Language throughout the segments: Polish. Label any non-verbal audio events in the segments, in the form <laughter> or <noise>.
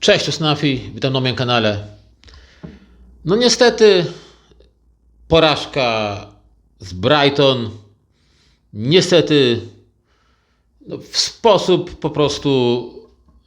Cześć, tu Snafi, witam na moim kanale. No niestety porażka z Brighton. Niestety no, w sposób po prostu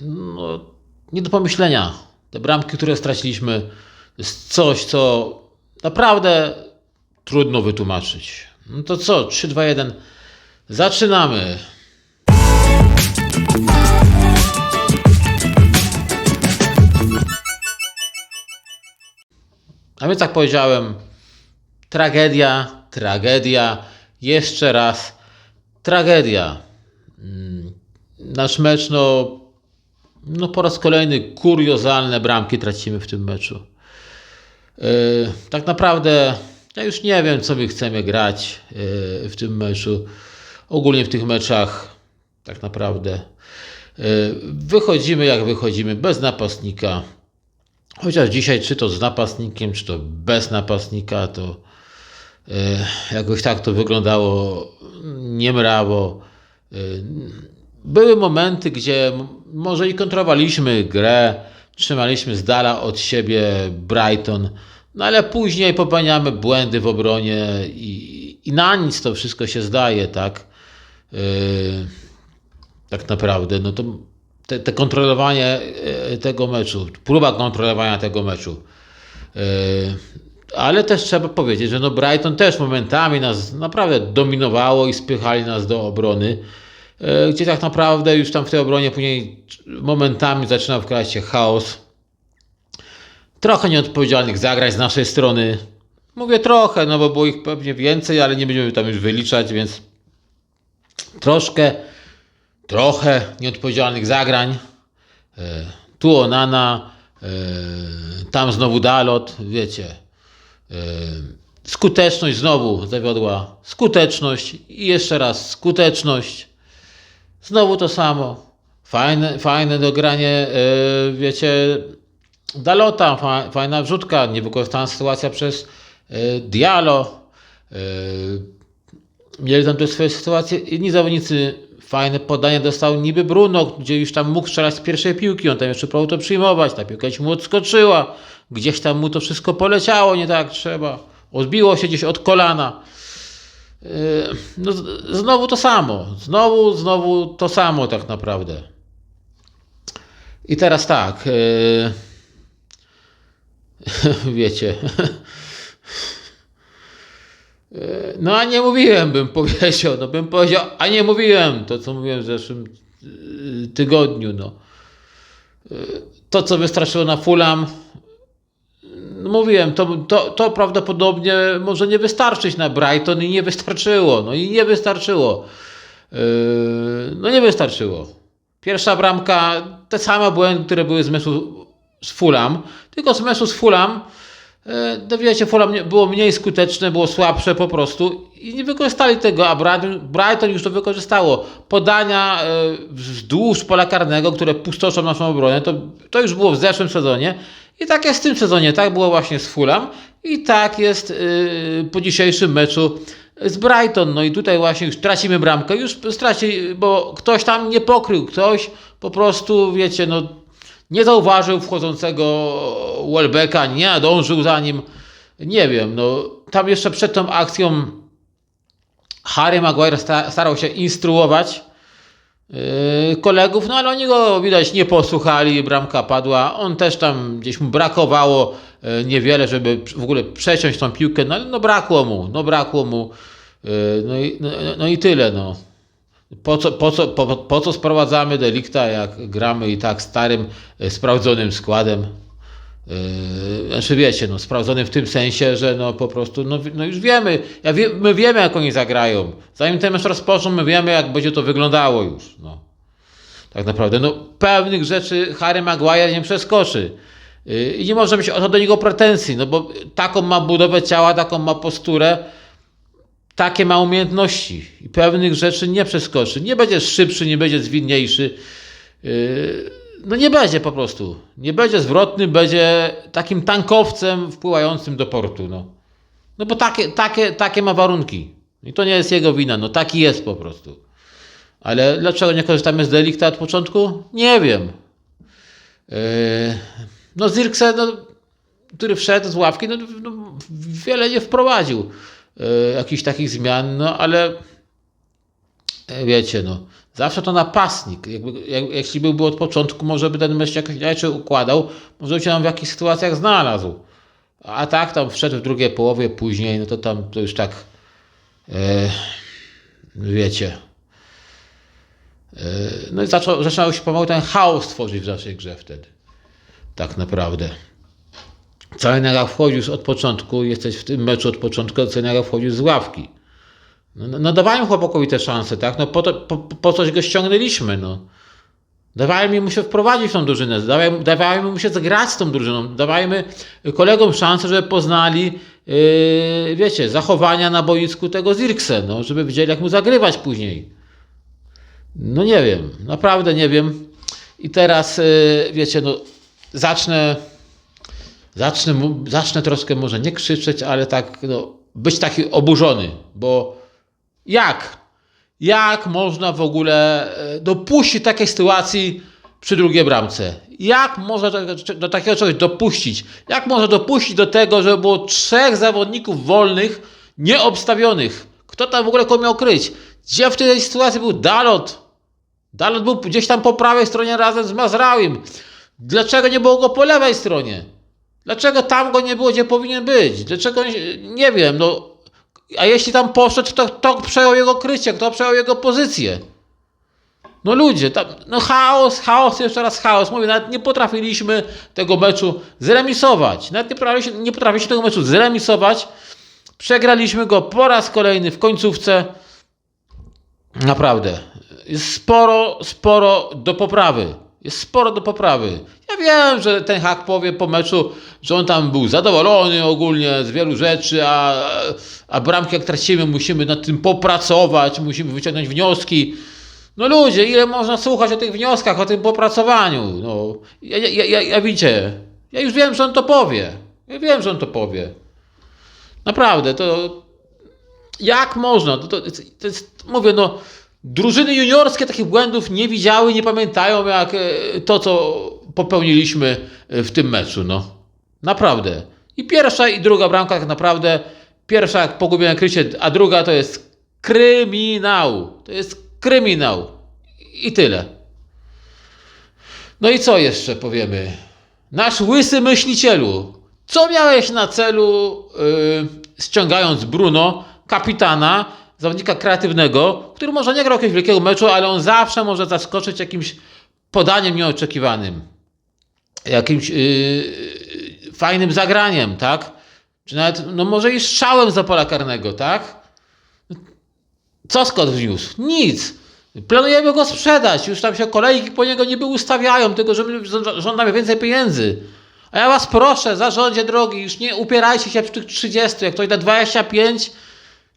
no, nie do pomyślenia. Te bramki, które straciliśmy, to jest coś, co naprawdę trudno wytłumaczyć. No to co, 3, 2, 1. Zaczynamy. A więc tak powiedziałem, tragedia, tragedia, jeszcze raz tragedia. Mm, Nasz mecz, no, no po raz kolejny kuriozalne bramki tracimy w tym meczu. Yy, tak naprawdę ja już nie wiem, co my chcemy grać yy, w tym meczu. Ogólnie w tych meczach tak naprawdę yy, wychodzimy jak wychodzimy, bez napastnika. Chociaż dzisiaj, czy to z napastnikiem, czy to bez napastnika, to e, jakoś tak to wyglądało niemrawo. E, były momenty, gdzie może i kontrowaliśmy grę, trzymaliśmy z dala od siebie Brighton, no ale później popełniamy błędy w obronie i, i na nic to wszystko się zdaje, tak? E, tak naprawdę, no to te, te kontrolowanie e, tego meczu, próba kontrolowania tego meczu. E, Ale też trzeba powiedzieć, że no Brighton też momentami nas naprawdę dominowało i spychali nas do obrony, e, gdzie tak naprawdę już tam w tej obronie później momentami zaczynał wkraść się chaos. Trochę nieodpowiedzialnych zagrań z naszej strony. Mówię trochę, no bo było ich pewnie więcej, ale nie będziemy tam już wyliczać, więc troszkę trochę nieodpowiedzialnych zagrań. E, Tu Onana, e, tam znowu Dalot, wiecie. E, Skuteczność znowu zawiodła. Skuteczność i jeszcze raz skuteczność. Znowu to samo. Fajne, fajne dogranie, wiecie, Dalota, fa- fajna wrzutka, niewykorzystana sytuacja przez Diallo. E, mieli tam te swoje sytuacje. Inni zawodnicy fajne podanie dostał niby Bruno, gdzie już tam mógł strzelać z pierwszej piłki, on tam jeszcze próbował to przyjmować, ta piłka mu odskoczyła, gdzieś tam mu to wszystko poleciało, nie tak trzeba, odbiło się gdzieś od kolana. Yy, No, znowu to samo, znowu, znowu to samo tak naprawdę. I teraz tak, yy, <laughs> wiecie, <laughs> No a nie mówiłem, bym powiedział, no bym powiedział, a nie mówiłem to, co mówiłem w zeszłym y, tygodniu, no. Y, To, co wystarczyło na Fulham, no mówiłem, to, to, to prawdopodobnie może nie wystarczyć na Brighton i nie wystarczyło, no i nie wystarczyło. No nie wystarczyło. Pierwsza bramka, te same błędy, które były z meczu z Fulham, tylko z meczu z Fulham E, No wiecie, Fulham było mniej skuteczne, było słabsze po prostu i nie wykorzystali tego, a Brighton, Brighton już to wykorzystało. Podania e, wzdłuż pola karnego, które pustoszą naszą obronę, to, to już było w zeszłym sezonie i tak jest w tym sezonie, tak było właśnie z Fulham i tak jest e, po dzisiejszym meczu z Brighton. No i tutaj właśnie już tracimy bramkę, już straci, bo ktoś tam nie pokrył, ktoś po prostu, wiecie, no nie zauważył wchodzącego Welbecka, nie nadążył za nim. Nie wiem, no tam jeszcze przed tą akcją Harry Maguire sta- starał się instruować yy, kolegów, no ale oni go widać nie posłuchali, bramka padła. On też tam gdzieś mu brakowało yy, niewiele, żeby w ogóle przeciąć tą piłkę, no ale no brakło mu, no brakło mu. Yy, no, i, no, no i tyle, no. Po co, po, co, po, po co sprowadzamy delikta, jak gramy i tak starym, e, sprawdzonym składem? Yy, znaczy wiecie, no, sprawdzonym w tym sensie, że no po prostu, no, no już wiemy, ja wie, my wiemy jak oni zagrają. Zanim ten mecz rozpoczną, my wiemy jak będzie to wyglądało już. No. Tak naprawdę, no pewnych rzeczy Harry Maguire nie przeskoczy. Yy, I nie może mieć o to do niego pretensji, no bo taką ma budowę ciała, taką ma posturę, takie ma umiejętności i pewnych rzeczy nie przeskoczy. Nie będzie szybszy, nie będzie zwinniejszy. Yy, No nie będzie po prostu. Nie będzie zwrotny, będzie takim tankowcem wpływającym do portu. No, no bo takie, takie, takie ma warunki. I to nie jest jego wina. No taki jest po prostu. Ale dlaczego nie korzystamy z delikta od początku? Nie wiem. Yy, no Zirkse, no, który wszedł z ławki, no, no, wiele nie wprowadził jakichś takich zmian, no ale e, wiecie, no, zawsze to napastnik. Jakby, jak, jeśli byłby od początku, może by ten mecz jakoś inaczej układał, może by się tam w jakichś sytuacjach znalazł. A tak tam wszedł w drugiej połowie później, no to tam to już tak e, wiecie. E, no i zaczął, zaczął się pomału ten chaos tworzyć w naszej grze wtedy. Tak naprawdę. Całeniara wchodził od początku, jesteś w tym meczu od początku, Całeniara wchodził z ławki. No, no, no dawajmy chłopakowi te szanse, tak? No po, to, po, po coś go ściągnęliśmy, no. Dawajmy mu się wprowadzić w tą drużynę, dawajmy, mu się zagrać z tą drużyną, dawajmy kolegom szansę, żeby poznali, yy, wiecie, zachowania na boisku tego Zirkse, no, żeby wiedzieli, jak mu zagrywać później. No nie wiem, naprawdę nie wiem. I teraz, yy, wiecie, no, zacznę, zacznę, zacznę troszkę może nie krzyczeć, ale tak, no, być taki oburzony, bo jak? Jak można w ogóle e, dopuścić takiej sytuacji przy drugiej bramce? Jak można do, takiego czegoś dopuścić? Jak można dopuścić do tego, żeby było trzech zawodników wolnych, nieobstawionych? Kto tam w ogóle kogo miał kryć? Gdzie w tej sytuacji był Dalot? Dalot był gdzieś tam po prawej stronie razem z Mazrałim. Dlaczego nie było go po lewej stronie? Dlaczego tam go nie było, gdzie powinien być? Dlaczego, nie- wiem, no a jeśli tam poszedł, to kto przejął jego krycie, kto przejął jego pozycję? No ludzie, tam, no chaos, chaos, jeszcze raz chaos. Mówię, nawet nie potrafiliśmy tego meczu zremisować. Nawet nie potrafiliśmy, nie potrafiliśmy tego meczu zremisować. Przegraliśmy go po raz kolejny w końcówce. Naprawdę. Jest sporo, sporo do poprawy. Jest sporo do poprawy. Wiem, że ten hak powie po meczu, że on tam był zadowolony ogólnie z wielu rzeczy, a, a bramki jak tracimy, musimy nad tym popracować, musimy wyciągnąć wnioski. No ludzie, ile można słuchać o tych wnioskach, o tym popracowaniu? No, ja, ja, ja, ja ja już wiem, że on to powie. Ja wiem, że on to powie. Naprawdę, to jak można? To, to, to jest, mówię, no, drużyny juniorskie takich błędów nie widziały, nie pamiętają jak e, to, co popełniliśmy e, w tym meczu, no. Naprawdę. I pierwsza i druga bramka tak naprawdę, pierwsza jak pogubione krycie, a druga to jest kryminał. To jest kryminał. I tyle. No i co jeszcze powiemy? Nasz łysy myślicielu. Co miałeś na celu, yy, ściągając Bruno, kapitana, zawodnika kreatywnego, który może nie grał jakiegoś wielkiego meczu, ale on zawsze może zaskoczyć jakimś podaniem nieoczekiwanym. Jakimś yy, fajnym zagraniem, tak? Czy nawet, no może i strzałem za pola karnego, tak? Co Scott wniósł? Nic. Planujemy go sprzedać. Już tam się kolejki po niego niby ustawiają, tylko że my żąda- żądamy więcej pieniędzy. A ja was proszę, zarządzie drogi, już nie upierajcie się przy tych 30. Jak ktoś da 25,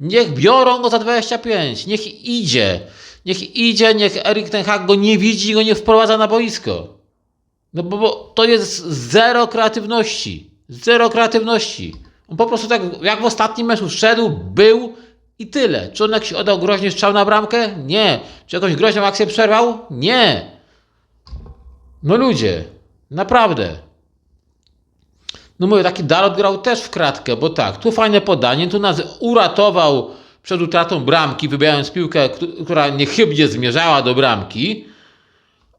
niech biorą go za 25. Niech idzie. Niech idzie, niech Erik ten Hag go nie widzi go nie wprowadza na boisko. No bo, bo to jest zero kreatywności. Zero kreatywności. On po prostu tak jak w ostatnim meczu wszedł, był i tyle. Czy on jakiś oddał groźnie strzał na bramkę? Nie. Czy jakąś groźną akcję przerwał? Nie. No ludzie, naprawdę. No mówię, taki Dalot grał też w kratkę, bo tak, tu fajne podanie, tu nas uratował przed utratą bramki, wybierając piłkę, któ- która niechybnie zmierzała do bramki,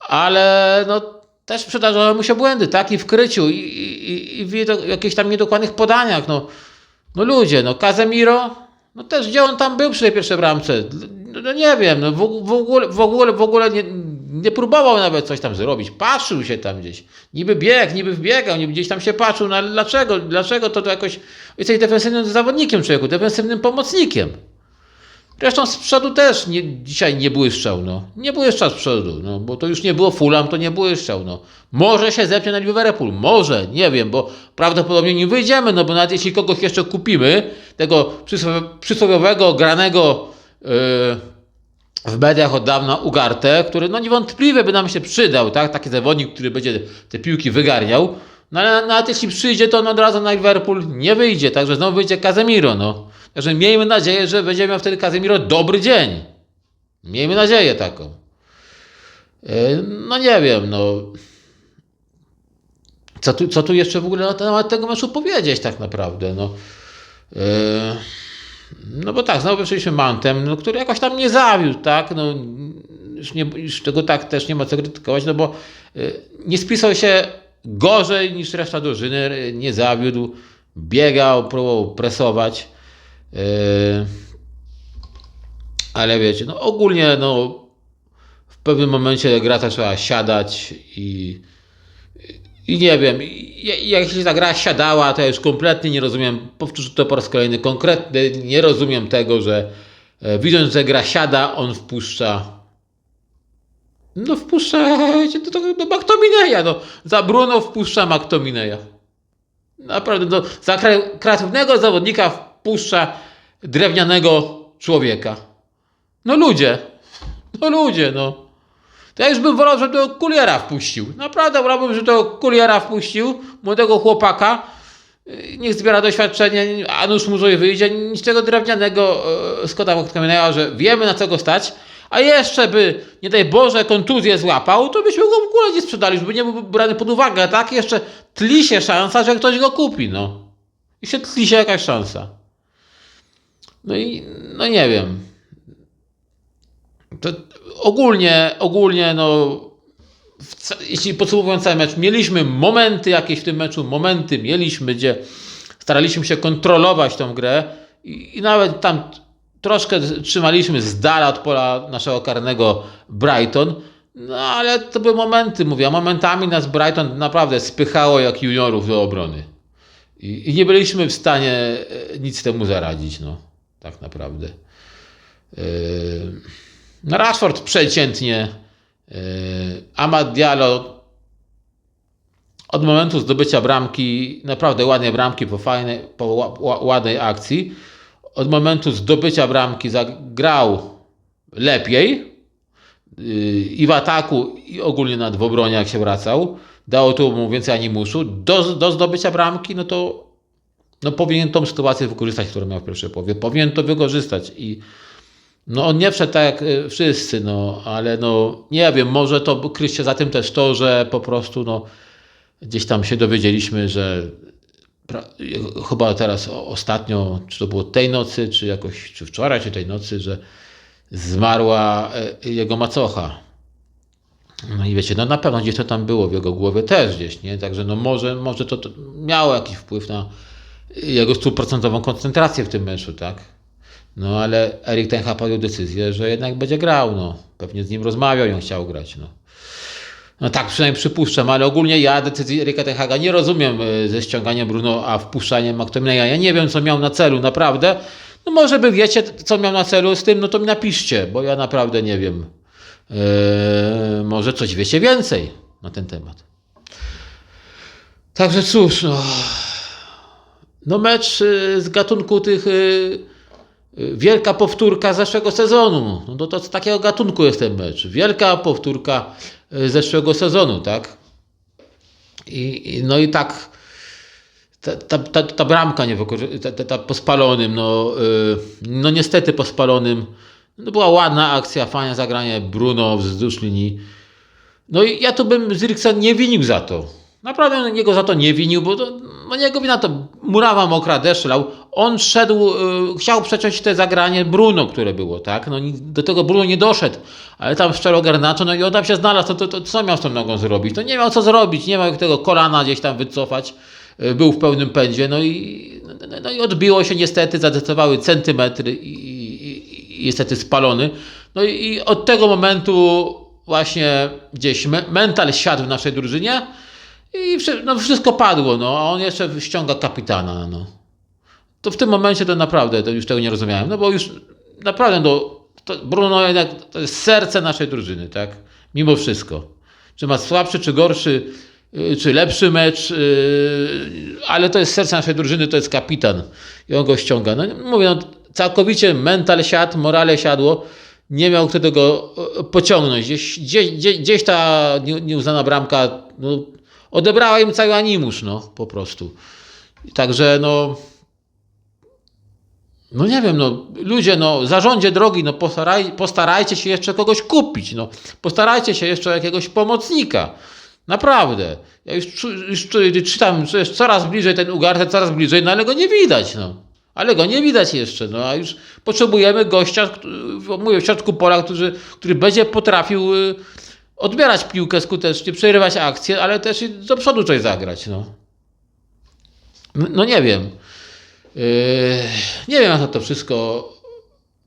ale no też przydarzały mu się błędy, tak, i w kryciu, i, i, i w jakichś tam niedokładnych podaniach, no. No ludzie, no Casemiro, no też gdzie on tam był przy tej pierwszej bramce? No, no nie wiem, no w, w ogóle, w ogóle, w ogóle nie, nie próbował nawet coś tam zrobić, patrzył się tam gdzieś, niby bieg, niby wbiegał, niby gdzieś tam się patrzył, no ale dlaczego, dlaczego to, to jakoś, jesteś defensywnym zawodnikiem człowieku, defensywnym pomocnikiem. Zresztą z przodu też nie, dzisiaj nie błyszczał, no. Nie błyszczał z przodu, no, bo to już nie było Fulham, to nie błyszczał, no. Może się zepnie na Liverpool, może, nie wiem, bo prawdopodobnie nie wyjdziemy, no bo nawet jeśli kogoś jeszcze kupimy, tego przysłowiowego, granego yy, w mediach od dawna Ugarte, który no niewątpliwie by nam się przydał, tak? Taki zawodnik, który będzie te piłki wygarniał. No ale nawet jeśli przyjdzie, to on od razu na Liverpool nie wyjdzie, także znowu wyjdzie Casemiro, no. Także miejmy nadzieję, że będzie miał wtedy Casemiro dobry dzień. Miejmy nadzieję taką. Yy, No nie wiem, no. co tu, co tu jeszcze w ogóle na temat tego meczu powiedzieć tak naprawdę, no. Yy, no bo tak, znowu wyszliśmy Mountem, no, który jakoś tam nie zawiódł, tak, no, już, nie, już tego tak też nie ma co krytykować, no bo yy, nie spisał się gorzej niż reszta drużyny, nie zawiódł, biegał, próbował presować, ale wiecie, no ogólnie, no w pewnym momencie gra zaczęła siadać i i nie wiem, jak się ta gra siadała, to ja już kompletnie nie rozumiem, powtórzę to po raz kolejny, konkretnie nie rozumiem tego, że e, widząc, że gra siada, on wpuszcza no wpuszcza do, do, do McTominaya, no. Za Bruno wpuszcza McTominaya. Naprawdę, no, za kre- kreatywnego zawodnika wpuszcza drewnianego człowieka. No ludzie, no ludzie, no. To ja już bym wolał, żeby tego kuliera wpuścił. Naprawdę wolałbym, żeby tego kuliera wpuścił, młodego chłopaka. Niech zbiera doświadczenie, a nuż mu coś wyjdzie, niż tego drewnianego e, Scotta McTominaya, że wiemy na co go stać. A jeszcze by, nie daj Boże, kontuzję złapał, to byśmy go w ogóle nie sprzedali, już by nie był brany pod uwagę. Tak jeszcze tli się szansa, że ktoś go kupi, no. I się tli się jakaś szansa. No i, no nie wiem. To ogólnie, ogólnie, no, jeśli podsumowując cały mecz, mieliśmy momenty jakieś w tym meczu, momenty mieliśmy, gdzie staraliśmy się kontrolować tą grę i, i nawet tam troszkę trzymaliśmy z dala od pola naszego karnego Brighton, no ale to były momenty, mówię, a momentami nas Brighton naprawdę spychało jak juniorów do obrony. I, i nie byliśmy w stanie e, nic temu zaradzić, no, tak naprawdę. Yy, no Rashford przeciętnie. Yy, Amad Diallo od momentu zdobycia bramki, naprawdę ładnej bramki po, fajnej, po ła- ła- ładnej akcji, od momentu zdobycia bramki zagrał lepiej yy, i w ataku, i ogólnie nawet w obronie, jak się wracał. Dało to mu więcej animuszu. Do, do zdobycia bramki, no to no powinien tą sytuację wykorzystać, którą miał w pierwszej połowie. Powinien to wykorzystać i no on nie wszedł tak jak y, wszyscy, no ale no nie wiem, może to kryć się za tym też to, że po prostu no gdzieś tam się dowiedzieliśmy, że chyba teraz ostatnio, czy to było tej nocy, czy jakoś, czy wczoraj, czy tej nocy, że zmarła e, jego macocha. No i wiecie, no na pewno gdzieś to tam było w jego głowie też gdzieś, nie? Także no może, może to, to miało jakiś wpływ na jego stuprocentową koncentrację w tym meczu, tak? No ale Erik Ten Hag podjął decyzję, że jednak będzie grał, no. Pewnie z nim rozmawiał i on chciał grać, no. No tak przynajmniej przypuszczam, ale ogólnie ja decyzji Erika Ten Haga nie rozumiem e, ze ściąganiem Bruno, a wpuszczaniem McTominaya. Ja nie wiem, co miał na celu, naprawdę. No może by wiecie, co miał na celu z tym, no to mi napiszcie, bo ja naprawdę nie wiem. Eee, może coś wiecie więcej na ten temat. Także cóż, no. No mecz y, z gatunku tych y, y, wielka powtórka zeszłego sezonu. No to, to z takiego gatunku jest ten mecz. Wielka powtórka zeszłego sezonu, tak? I, no i tak ta, ta, ta, ta bramka nie ta, ta, ta no, no niestety po spalonym, no była ładna akcja, fajne zagranie Bruno wzdłuż linii. No i ja to bym Zirksen nie winił za to. Naprawdę niego za to nie winił, bo to, no jego wina to murawa mokra, deszcz lał. On szedł, y, chciał przeciąć te zagranie Bruno, które było, tak? No do tego Bruno nie doszedł, ale tam szczelo Garnacho, no i on tam się znalazł, to, to, to co miał z tą nogą zrobić? To nie miał co zrobić, nie miał tego kolana gdzieś tam wycofać, y, był w pełnym pędzie, no i, no, no i odbiło się niestety, zadecydowały centymetry i, i, i niestety spalony. No i, i od tego momentu właśnie gdzieś me, mental siadł w naszej drużynie i no, wszystko padło, no, a on jeszcze ściąga kapitana, no. To w tym momencie to naprawdę to już tego nie rozumiałem, no bo już naprawdę no, Bruno jednak to jest serce naszej drużyny, tak? Mimo wszystko. Czy ma słabszy, czy gorszy, yy, czy lepszy mecz, yy, ale to jest serce naszej drużyny, to jest kapitan i on go ściąga. No mówię, no, całkowicie mental siadł, morale siadło, nie miał kto tego pociągnąć. Gdzieś, gdzieś, gdzieś, ta nie- nieuznana bramka no, odebrała im cały animusz, no po prostu. Także no. No nie wiem, no ludzie, no zarządzie drogi, no postaraj, postarajcie się jeszcze kogoś kupić, no postarajcie się jeszcze jakiegoś pomocnika. Naprawdę. Ja już, już czytam, że coraz bliżej ten Ugarte, coraz bliżej, no ale go nie widać, no. Ale go nie widać jeszcze, no a już potrzebujemy gościa, mówię, w środku pola, który, który będzie potrafił y, odbierać piłkę skutecznie, przerywać akcję, ale też i do przodu coś zagrać, no. No nie wiem. Yy, nie wiem, jak na to wszystko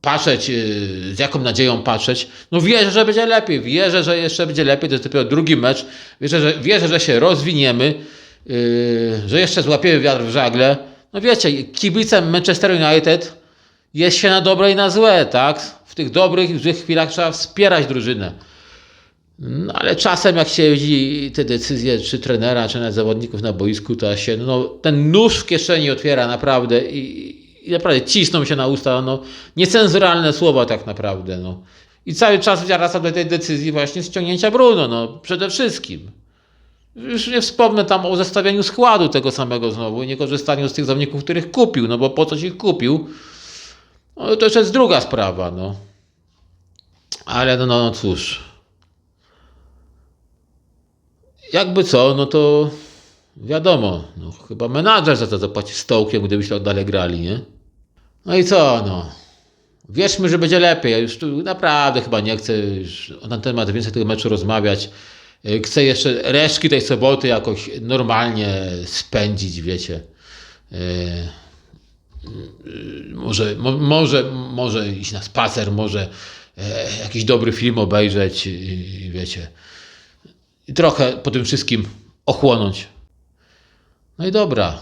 patrzeć, yy, z jaką nadzieją patrzeć. No wierzę, że będzie lepiej. Wierzę, że jeszcze będzie lepiej. To jest dopiero drugi mecz. Wierzę, że, wierzę, że się rozwiniemy, yy, że jeszcze złapiemy wiatr w żagle. No wiecie, kibicem Manchester United jest się na dobre i na złe, tak? W tych dobrych i złych chwilach trzeba wspierać drużynę. No, ale czasem jak się widzi te decyzje czy trenera, czy nawet zawodników na boisku, to się no, ten nóż w kieszeni otwiera naprawdę i, i naprawdę cisną się na usta no, niecenzuralne słowa tak naprawdę. No. I cały czas wracam do tej decyzji właśnie ściągnięcia Bruno, no, przede wszystkim. Już nie wspomnę tam o zestawieniu składu tego samego znowu i nie korzystaniu z tych zawodników, których kupił, no bo po coś ich kupił, no, to już jest druga sprawa, no. Ale no, no cóż. Jakby co, no to wiadomo, no, chyba menadżer za to zapłaci stołkiem, gdybyśmy dalej grali, nie? No i co, no. Wierzmy, że będzie lepiej. Ja już tu naprawdę chyba nie chcę już na temat więcej tego meczu rozmawiać. Y, Chcę jeszcze resztki tej soboty jakoś normalnie spędzić, wiecie. Y, Może, mo, może, może iść na spacer, może e, jakiś dobry film obejrzeć, wiecie i trochę po tym wszystkim ochłonąć. No i dobra,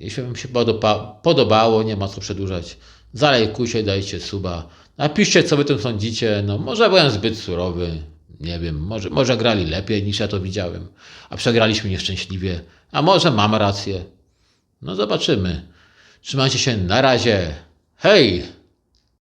jeśli Wam się podoba, podobało, nie ma co przedłużać, zalajkujcie, dajcie suba, napiszcie co Wy tym sądzicie, no może byłem zbyt surowy, nie wiem, może, może grali lepiej niż ja to widziałem, a przegraliśmy nieszczęśliwie, a może mam rację. No zobaczymy. Trzymajcie się, na razie, hej!